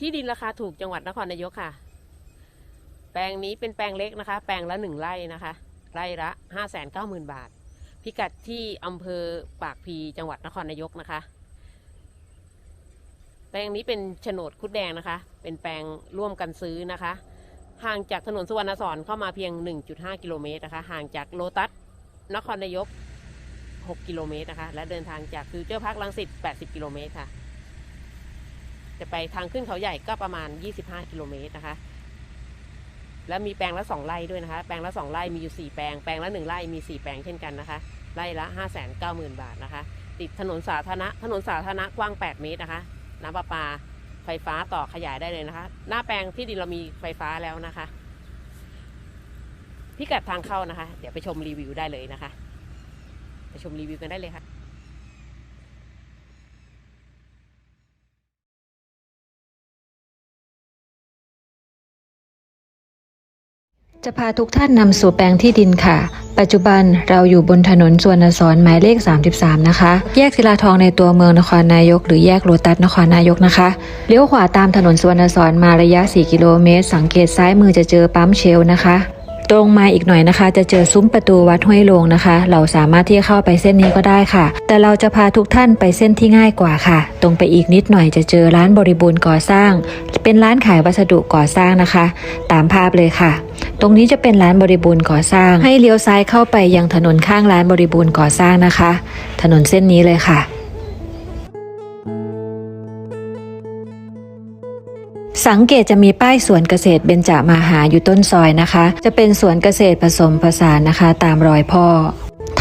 ที่ดินราคาถูกจังหวัดนครนายกค่ะ แปลงนี้เป็นแปลงเล็กนะคะ แปลงละหนึ่งไร่นะคะ ไร่ละห้าแสนเก้าหมื่นบาท พิกัดที่อำเภอปากพีจังหวัดนครนายกนะคะ แปลงนี้เป็นโฉนดคุดแดงนะคะ เป็นแปลงร่วมกันซื้อนะคะ ห่างจากถนนสุวรรณสอนเข้ามาเพียง 1.5 กิโลเมตรนะคะ ห่างจากโลตัสนครนายก 6 กิโลเมตรนะคะ และเดินทางจากฟิวเจอร์พาร์คลังสิต80 กิโลเมตรค่ะ จะไปทางขึ้นเขาใหญ่ก็ประมาณ 25 กิโลเมตรนะคะ และมีแปลงละ 2 ไร่ด้วยนะคะ แปลงละ 2 ไร่มีอยู่ 4 แปลง แปลงละ 1 ไร่มี 4 แปลงเช่นกันนะคะ ไร่ละ 590,000 บาทนะคะ ติดถนนสาธารณะ ถนนสาธารณะกว้าง 8 เมตรนะคะ น้ำประปา ไฟฟ้าต่อขยายได้เลยนะคะ หน้าแปลงที่ดินเรามีไฟฟ้าแล้วนะคะ พิกัดทางเข้านะคะ เดี๋ยวไปชมรีวิวได้เลยนะคะ ไปชมรีวิวกันได้เลยค่ะ จะพาทุกท่านนำสู่แปลงที่ดินค่ะ ปัจจุบันเราอยู่บนถนนสวนสอนหมายเลข 33 นะคะ แยกศิลาทองในตัวเมืองนครนายก หรือแยกโลตัสนครนายกนะคะ เลี้ยวขวาตามถนนสวนสอนมาระยะ 4 กิโลเมตร สังเกตซ้ายมือจะเจอปั๊มเชลนะคะ ตรงมาอีกหน่อยนะคะ จะเจอซุ้มประตูวัดห้วยโลงนะคะ เราสามารถที่จะเข้าไปเส้นนี้ก็ได้ค่ะ แต่เราจะพาทุกท่านไปเส้นที่ง่ายกว่าค่ะ ตรงไปอีกนิดหน่อยจะเจอร้านบริบูรณ์ก่อสร้าง เป็นร้านขายวัสดุก่อสร้างนะคะ ตามภาพเลยค่ะ ตรงนี้จะเป็นร้านบริบูรณ์ก่อสร้าง ให้เลี้ยวซ้ายเข้าไปยังถนนข้างร้านบริบูรณ์ก่อสร้างนะคะ ถนนเส้นนี้เลยค่ะสังเกตจะมีป้ายสวนเกษตรเบญจมาหาอยู่ต้นซอยนะคะ จะเป็นสวนเกษตรผสมผสานนะคะ ตามรอยพ่อ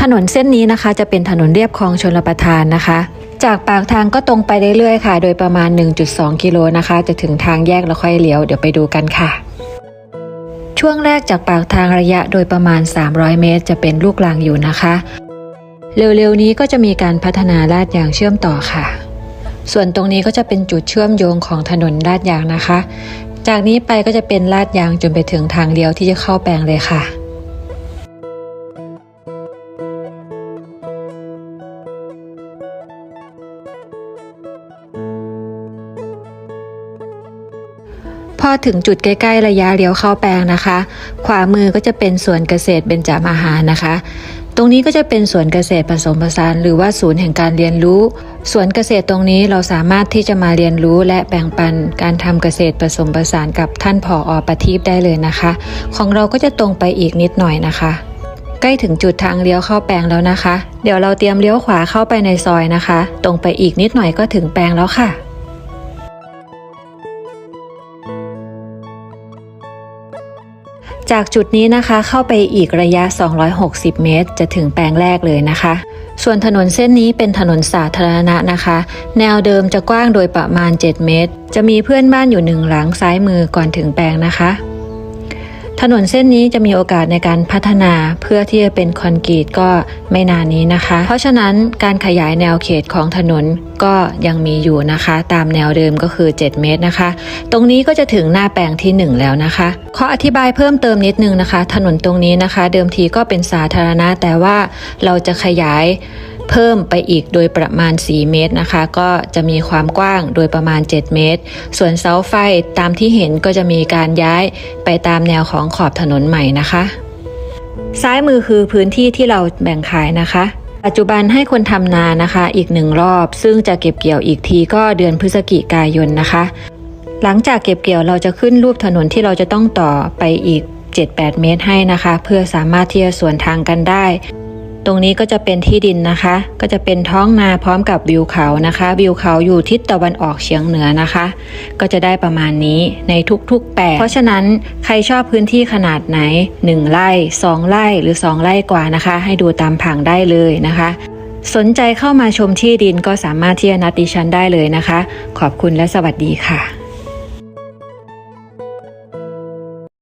ถนนเส้นนี้นะคะจะเป็นถนนเรียบคลองชลประทานนะคะ จากปากทางก็ตรงไปเรื่อยๆค่ะ โดยประมาณ 1.2 กิโลนะคะ จะถึงทางแยกแล้วค่อยเลี้ยวเดี๋ยวไปดูกันค่ะ ช่วงแรกจากปากทางระยะโดยประมาณ 300 เมตร จะเป็นลูกลังอยู่นะคะ เร็วๆนี้ก็จะมีการพัฒนาลาดยางเชื่อมต่อค่ะ ส่วนตรงนี้ก็จะเป็นจุดเชื่อมโยงของถนนลาดยางนะคะ จากนี้ไปก็จะเป็นลาดยางจนไปถึงทางเลี้ยวที่จะเข้าแปลงเลยค่ะ พอถึงจุดใกล้ ๆ ระยะเลี้ยวเข้าแปลงนะคะ ขวามือก็จะเป็นสวนเกษตรเบญจมาหานะคะ ตรงนี้ก็จะเป็นสวนเกษตรผสมผสาน หรือว่าศูนย์แห่งการเรียนรู้สวนเกษตรตรงนี้เราสามารถที่จะมาเรียนรู้และแบ่งปันการทำเกษตรผสมผสานกับท่านผออประทีปได้เลยนะคะ ของเราก็จะตรงไปอีกนิดหน่อยนะคะใกล้ถึงจุดทางเลี้ยวเข้าแปลงแล้วนะคะ เดี๋ยวเราเตรียมเลี้ยวขวาเข้าไปในซอยนะคะ ตรงไปอีกนิดหน่อยก็ถึงแปลงแล้วค่ะ จากจุดนี้นะคะเข้าไปอีกระยะ 260 เมตร จะถึงแปลงแรกเลยนะคะ ส่วนถนนเส้นนี้เป็นถนนสาธารณะนะคะ แนวเดิมจะกว้างโดยประมาณ 7 เมตร จะมีเพื่อนบ้านอยู่หนึ่งหลังซ้ายมือก่อนถึงแปลงนะคะ ถนนเส้นนี้จะมีโอกาสในการพัฒนาเพื่อที่จะเป็นคอนกรีตก็ไม่นานนี้นะคะ เพราะฉะนั้นการขยายแนวเขตของถนนก็ยังมีอยู่นะคะ ตามแนวเดิมก็คือ 7 เมตรนะคะ ตรงนี้ก็จะถึงหน้าแปลงที่ 1 แล้วนะคะขออธิบายเพิ่มเติมนิดนึงนะคะ ถนนตรงนี้นะคะ เดิมทีก็เป็นสาธารณะแต่ว่าเราจะขยาย เพิ่มไปอีกโดยประมาณ 4 เมตรนะคะ ก็จะมีความกว้างโดยประมาณ 7 เมตร ส่วนเสาไฟตามที่เห็นก็จะมีการย้ายไปตามแนวของขอบถนนใหม่นะคะ ซ้ายมือคือพื้นที่ที่เราแบ่งขายนะคะปัจจุบันให้คนทำนานะคะอีกหนึ่งรอบ ซึ่งจะเก็บเกี่ยวอีกทีก็เดือนพฤศจิกายนนะคะ หลังจากเก็บเกี่ยวเราจะขึ้นรูปถนนที่เราจะต้องต่อไปอีก 7-8 เมตรให้นะคะ เพื่อสามารถที่จะสวนทางกันได้ ตรงนี้ก็จะเป็นที่ดินนะคะ ก็จะเป็นท้องนาพร้อมกับวิวเขานะคะ วิวเขาอยู่ทิศตะวันออกเฉียงเหนือนะคะ ก็จะได้ประมาณนี้ในทุกๆแปลงเพราะฉะนั้นใครชอบพื้นที่ขนาดไหน 1ไร่2ไร่หรือ 2ไร่กว่านะคะ ให้ดูตามผังได้เลยนะคะ สนใจเข้ามาชมที่ดินก็สามารถที่จะนัดดิฉันได้เลยนะคะ ขอบคุณและสวัสดีค่ะ